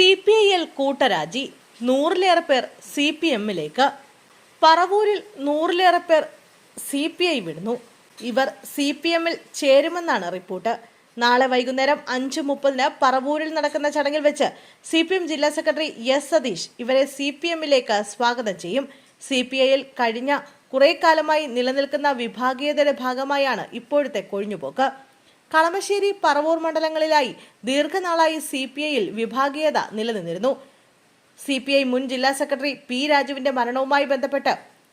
C P I L കൂട്ടരാജി നൂറിലേറെ പേർ സി പി എമ്മിലേക്ക് പറവൂരിൽ നൂറിലേറെ പേർ സി പി ഐ വിടുന്നു. ഇവർ സി പി എമ്മിൽ ചേരുമെന്നാണ് റിപ്പോർട്ട്. നാളെ വൈകുന്നേരം അഞ്ച് മുപ്പതിന് പറവൂരിൽ നടക്കുന്ന ചടങ്ങിൽ വെച്ച് സി പി എം ജില്ലാ സെക്രട്ടറി എസ് സതീഷ് ഇവരെ സി പി എമ്മിലേക്ക് സ്വാഗതം ചെയ്യും. സി പി ഐയിൽ കഴിഞ്ഞ കുറെ കാലമായി നിലനിൽക്കുന്ന വിഭാഗീയതയുടെ ഭാഗമായാണ് ഇപ്പോഴത്തെ കൊഴിഞ്ഞുപോക്ക്. കളമശ്ശേരി പറവൂർ മണ്ഡലങ്ങളിലായി ദീർഘനാളായി സി പി ഐയിൽ വിഭാഗീയത നിലനിന്നിരുന്നു. സി പി ഐ മുൻ ജില്ലാ സെക്രട്ടറി പി രാജുവിന്റെ മരണവുമായി ബന്ധപ്പെട്ട്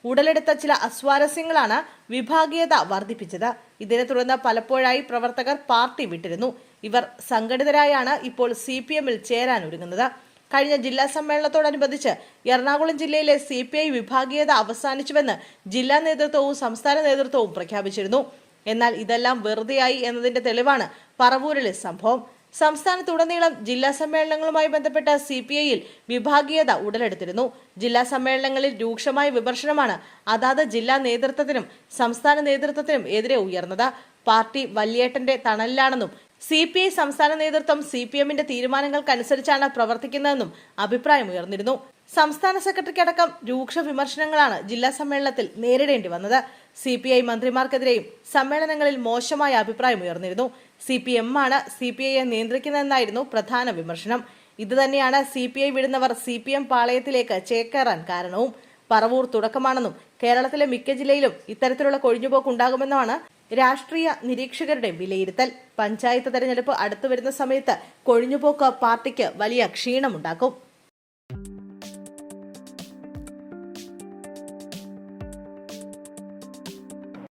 ഉടലെടുത്ത ചില അസ്വാരസ്യങ്ങളാണ് വിഭാഗീയത വർദ്ധിപ്പിച്ചത്. ഇതിനെ തുടർന്ന് പലപ്പോഴായി പ്രവർത്തകർ പാർട്ടി വിട്ടിരുന്നു. ഇവർ സംഘടിതരായാണ് ഇപ്പോൾ സി പി എമ്മിൽ ചേരാൻ ഒരുങ്ങുന്നത്. കഴിഞ്ഞ ജില്ലാ സമ്മേളനത്തോടനുബന്ധിച്ച് എറണാകുളം ജില്ലയിലെ സി പി ഐ വിഭാഗീയത അവസാനിച്ചുവെന്ന് ജില്ലാ നേതൃത്വവും സംസ്ഥാന നേതൃത്വവും പ്രഖ്യാപിച്ചിരുന്നു. എന്നാൽ ഇതെല്ലാം വെറുതെയായി എന്നതിന്റെ തെളിവാണ് പറവൂരിലെ സംഭവം. സംസ്ഥാനത്തുടനീളം ജില്ലാ സമ്മേളനങ്ങളുമായി ബന്ധപ്പെട്ട സി പി ഐയിൽ വിഭാഗീയത ഉടലെടുത്തിരുന്നു. ജില്ലാ സമ്മേളനങ്ങളിൽ രൂക്ഷമായ വിമർശനമാണ് അതാത് ജില്ലാ നേതൃത്വത്തിനും സംസ്ഥാന നേതൃത്വത്തിനും എതിരെ ഉയർന്നത്. പാർട്ടി വല്യേട്ടന്റെ തണലിലാണെന്നും സി പി ഐ സംസ്ഥാന നേതൃത്വം സി പി എമ്മിന്റെ തീരുമാനങ്ങൾക്കനുസരിച്ചാണ് പ്രവർത്തിക്കുന്നതെന്നും അഭിപ്രായമുയർന്നിരുന്നു സംസ്ഥാന സെക്രട്ടറിക്കടക്കം രൂക്ഷ വിമർശനങ്ങളാണ് ജില്ലാ സമ്മേളനത്തിൽ നേരിടേണ്ടി വന്നത്. സി പി ഐ മന്ത്രിമാർക്കെതിരെയും സമ്മേളനങ്ങളിൽ മോശമായ അഭിപ്രായമുയർന്നിരുന്നു സി പി എം ആണ് സി പി ഐയെ നിയന്ത്രിക്കുന്നതെന്നായിരുന്നു പ്രധാന വിമർശനം. ഇതുതന്നെയാണ് സി പി ഐ വിടുന്നവർ സി പി എം പാളയത്തിലേക്ക് ചേക്കേറാൻ കാരണവും. പറവൂർ തുടക്കമാണെന്നും കേരളത്തിലെ മിക്ക ജില്ലയിലും ഇത്തരത്തിലുള്ള കൊഴിഞ്ഞുപോക്ക് ഉണ്ടാകുമെന്നാണ് രാഷ്ട്രീയ നിരീക്ഷകരുടെ വിലയിരുത്തൽ. പഞ്ചായത്ത് തെരഞ്ഞെടുപ്പ് അടുത്തു വരുന്ന സമയത്ത് കൊഴിഞ്ഞുപോക്ക് പാർട്ടിക്ക് വലിയ ക്ഷീണമുണ്ടാക്കും.